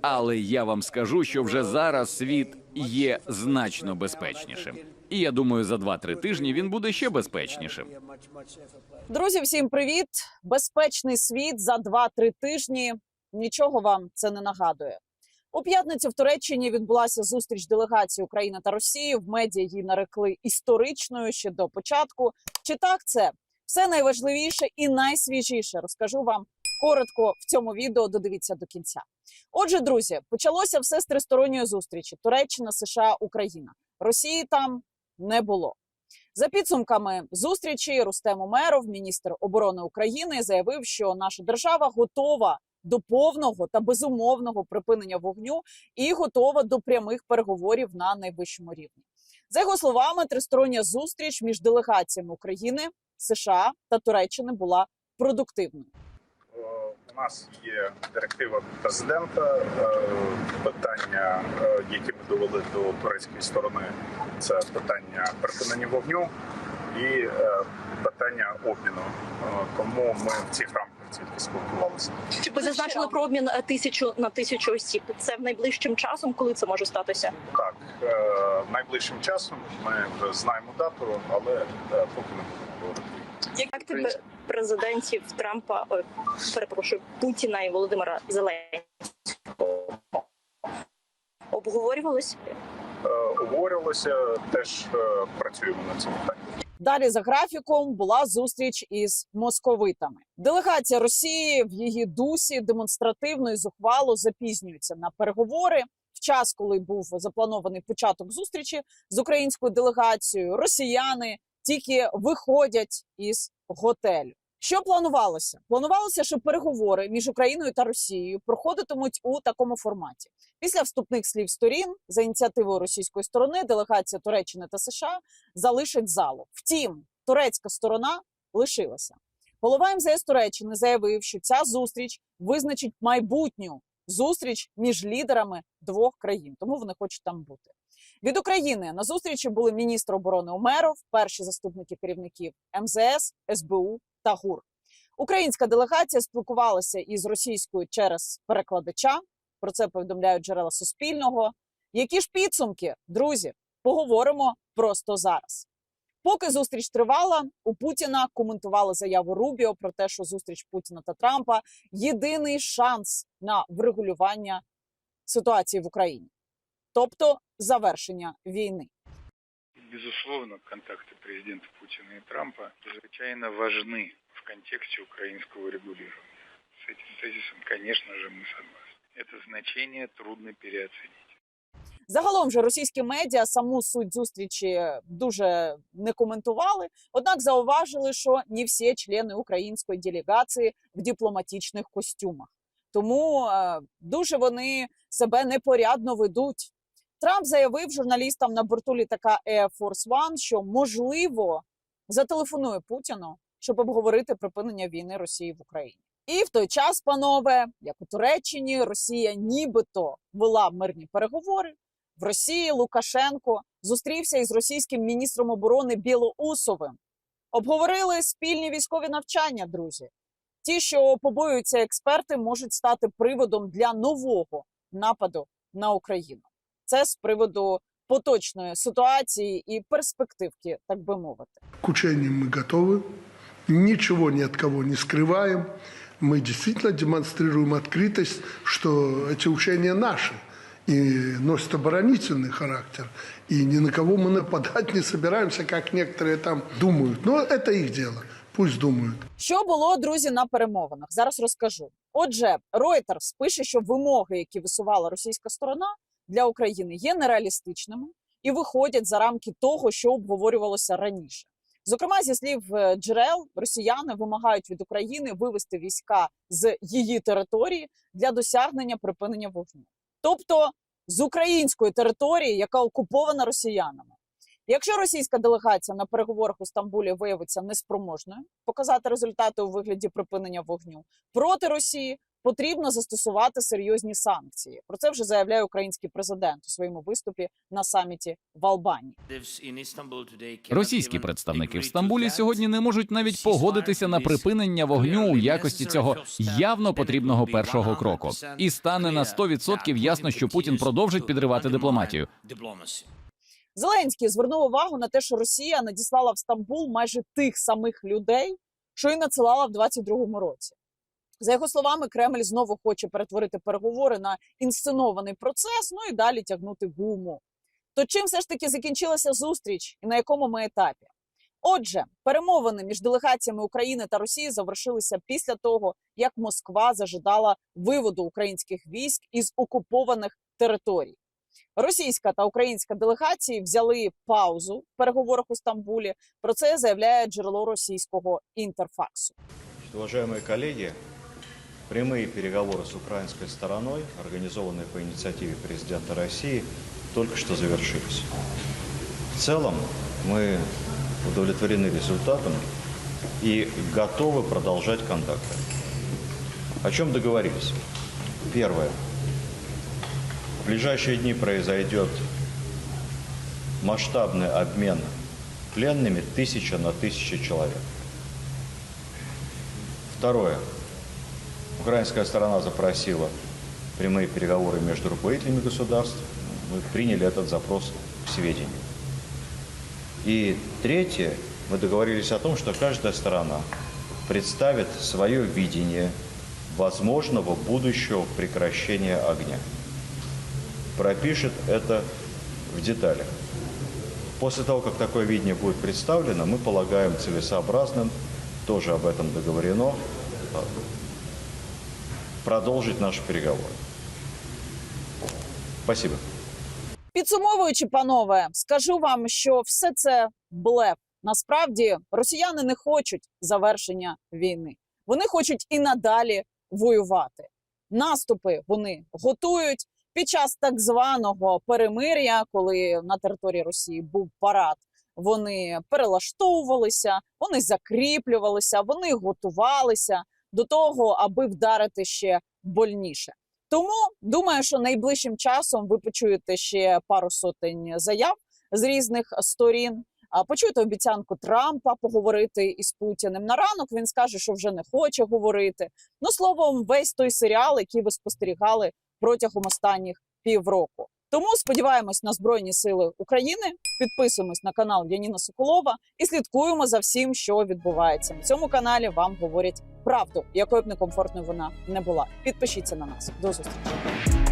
Але я вам скажу, що вже зараз світ є значно безпечнішим. І я думаю, за 2-3 тижні він буде ще безпечнішим. Друзі, всім привіт! Безпечний світ за 2-3 тижні. Нічого вам це не нагадує. У п'ятницю в Туреччині відбулася зустріч делегації України та Росії. В медіа її нарекли історичною ще до початку. Чи так це все найважливіше і найсвіжіше? Розкажу вам коротко в цьому відео. Додивіться до кінця. Отже, друзі, почалося все з тристоронньої зустрічі: Туреччина, США, Україна. Росії там не було. За підсумками зустрічі Рустем Умеров, міністр оборони України, заявив, що наша держава готова до повного та безумовного припинення вогню і готова до прямих переговорів на найвищому рівні. За його словами, тристороння зустріч між делегаціями України, США та Туреччини була продуктивною. У нас є директива президента. е, Питання, е, які ми довели до турецької сторони, це питання припинення вогню і е, питання обміну. Тому ми в цих рамках тільки спілкувалися. Ви зазначили про обмін тисячу на тисячу осіб. Це в найближчим часом, коли це може статися? Так, найближчим часом ми вже знаємо дату, але поки не будемо говорити. Як ти пе- президентів Трампа, ой, перепрошую, Путіна і Володимира Зеленського обговорювалось? Е, Обговорювалося, теж е, працюємо над цим питанням. Далі за графіком була зустріч із московитами. Делегація Росії в її дусі демонстративно і зухвало запізнюється на переговори. В час, коли був запланований початок зустрічі з українською делегацією, росіяни тільки виходять із готелю. Що планувалося? Планувалося, що переговори між Україною та Росією проходитимуть у такому форматі. Після вступних слів сторін за ініціативою російської сторони делегація Туреччини та США залишить залу. Втім, турецька сторона лишилася. Голова МЗС Туреччини заявив, що ця зустріч визначить майбутню зустріч між лідерами двох країн, тому вони хочуть там бути. Від України на зустрічі були міністр оборони Умеров, перші заступники керівників МЗС, СБУ та ГУР. Українська делегація спілкувалася із російською через перекладача. Про це повідомляють джерела Суспільного. Які ж підсумки, друзі? Поговоримо просто зараз. Поки зустріч тривала, у Путіна коментували заяву Рубіо про те, що зустріч Путіна та Трампа єдиний шанс на врегулювання ситуації в Україні, тобто завершення війни. Безусловно, контакты президентов Путина и Трампа чрезвычайно важны в контексте украинского регулирования. С этим тезисом, конечно же, мы согласны. Это значение трудно переоценить. Загалом же російські медіа саму суть зустрічі дуже не коментували. Однак зауважили, що не всі члени української делегації в дипломатичних костюмах. Тому е, дуже вони себе непорядно ведуть. Трамп заявив журналістам на борту літака Air Force One, що можливо зателефонує Путіну, щоб обговорити припинення війни Росії в Україні. І в той час, панове, як у Туреччині, Росія нібито вела мирні переговори. В Росії Лукашенко зустрівся із російським міністром оборони Білоусовим. Обговорили спільні військові навчання, друзі. Ті, що побоюються експерти, можуть стати приводом для нового нападу на Україну Це з приводу поточної ситуації і перспективки, так би мовити. К учениям мы готовы, ничего ни от кого не скрываем. Мы действительно демонстрируем открытость, что эти учения наши и носят оборонительный характер. И ни на кого мы нападать не собираемся, как некоторые там думают. Но это их дело, пусть думают. Що було, друзі, на перемовинах? Зараз розкажу. Отже, Reuters пише, що вимоги, які висувала російська сторона для України, є нереалістичними і виходять за рамки того, що обговорювалося раніше. Зокрема, зі слів е, джерел, росіяни вимагають від України вивести війська з її території для досягнення припинення вогню, тобто з української території, яка окупована росіянами. Якщо російська делегація на переговорах у Стамбулі виявиться неспроможною показати результати у вигляді припинення вогню проти Росії, потрібно застосувати серйозні санкції. Про це вже заявляє український президент у своєму виступі на саміті в Албанії. Російські представники в Стамбулі сьогодні не можуть навіть погодитися на припинення вогню у якості цього явно потрібного першого кроку. І стане на 100% ясно, що Путін продовжить підривати дипломатію. Зеленський звернув увагу на те, що Росія надіслала в Стамбул майже тих самих людей, що й надсилала в 22-му році. За його словами, Кремль знову хоче перетворити переговори на інсценований процес, ну і далі тягнути гуму. То чим все ж таки закінчилася зустріч і на якому ми етапі? Отже, перемовини між делегаціями України та Росії завершилися після того, як Москва зажидала виводу українських військ із окупованих територій. Російська та українська делегації взяли паузу в переговорах у Стамбулі. Про це заявляє джерело російського інтерфаксу. Уважаемые коллеги, прямые переговоры с украинской стороной, организованные по инициативе президента России, только что завершились. В целом мы удовлетворены результатом и готовы продолжать контакты. О чем договорились? Первое. В ближайшие дни произойдет масштабный обмен пленными тысяча на тысячу человек. Второе. Украинская сторона запросила прямые переговоры между руководителями государств. Мы приняли этот запрос к сведению. И третье. Мы договорились о том, что каждая сторона представит свое видение возможного будущего прекращения огня. Пропишет это в деталях. После того, как такое видение будет представлено, мы полагаем целесообразным, тоже об этом договорено, продолжить наши переговоры. Спасибо. Підсумовуючи, панове, скажу вам, що все це блеф. Насправді росіяни не хочуть завершення війни. Вони хочуть і надалі воювати. Наступи вони готують під час так званого перемир'я, коли на території Росії був парад. Вони перелаштовувалися, вони закріплювалися, вони готувалися до того, аби вдарити ще больніше. Тому думаю, що найближчим часом ви почуєте ще пару сотень заяв з різних сторін. А почуєте обіцянку Трампа поговорити із Путіним. На ранок він скаже, що вже не хоче говорити. Ну словом, весь той серіал, який ви спостерігали протягом останніх півроку. Тому сподіваємось на збройні сили України. Підписуємось на канал Яніна Соколова і слідкуємо за всім, що відбувається. На цьому каналі вам говорять правду, якою б некомфортною вона не була. Підпишіться на нас. До зустрічі.